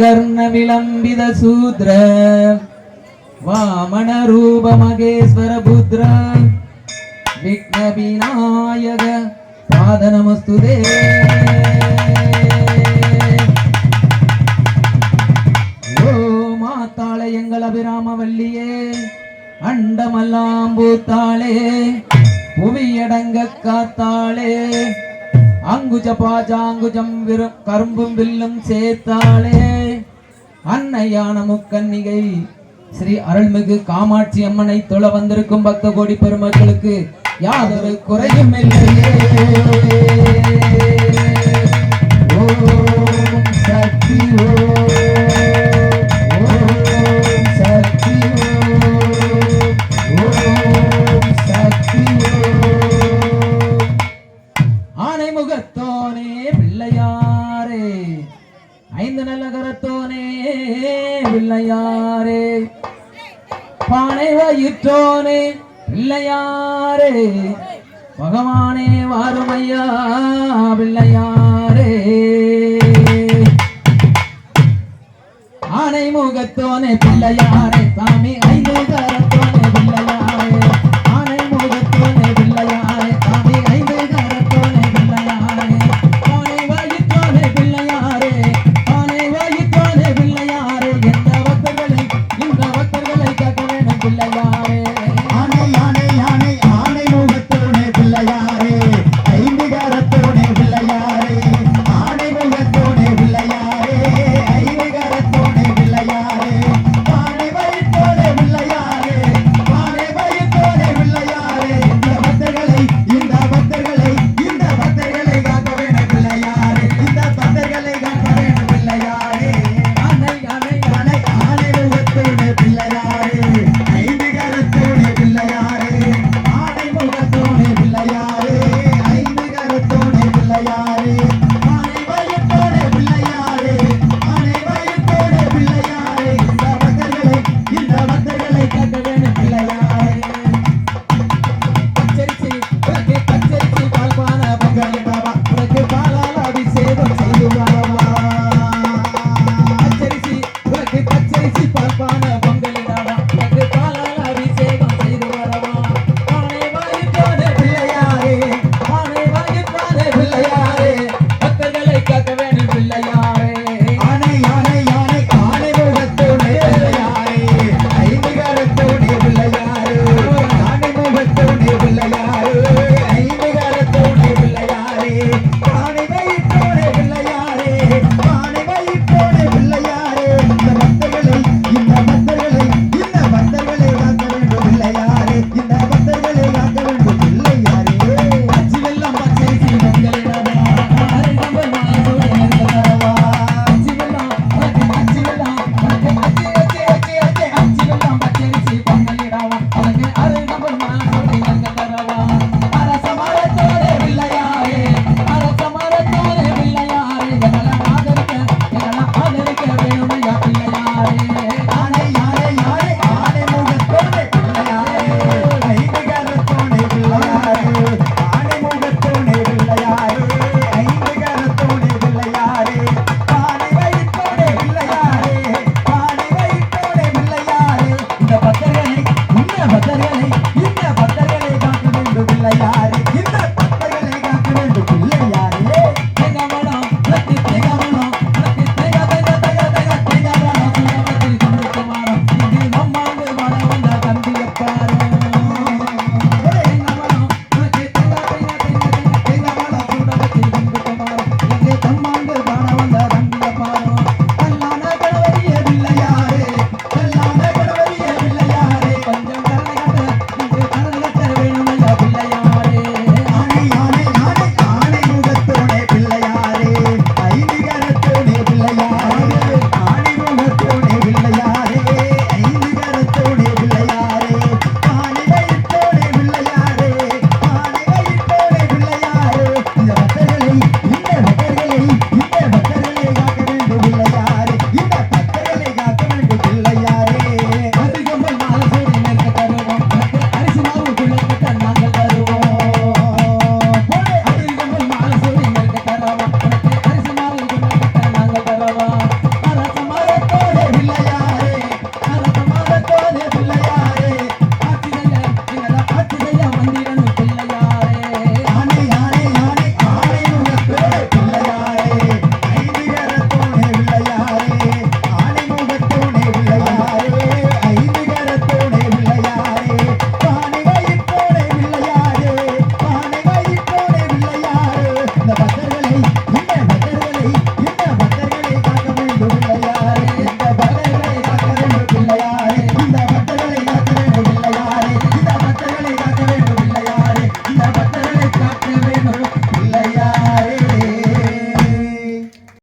கர்ண விளம்பித சூத்ர வாமன ரூப மகேஸ்வர புத்ர விக்ன விநாயக பாத நமஸ்துதே ஓ மாத்தாள எங்கள் அபிராமவல்லியே அண்டமெல்லாம் புவியடங்க காத்தாளே அங்குஜ பாஜாங்குஜம் கரும்பும் வில்லும் சேர்த்தாளே. அன்னையான முக்கன்னிகை ஸ்ரீ அருள்மிகு காமாட்சி அம்மனை தொழ வந்திருக்கும் பக்த கோடி பெருமக்களுக்கு யாதொரு குறையும் இல்லையே. ஓம் சக்தி ஆனைமுகத்தோனே பிள்ளையாரே. ஐந்து நல்ல கரத்தோ பிள்ளையாரே பானை வயிற்றோனே பிள்ளையாரே பகவானே வாருமையா பிள்ளையாரே. ஆனை முகத்தோனே பிள்ளையாரே. சாமி ஐந்து Thank you.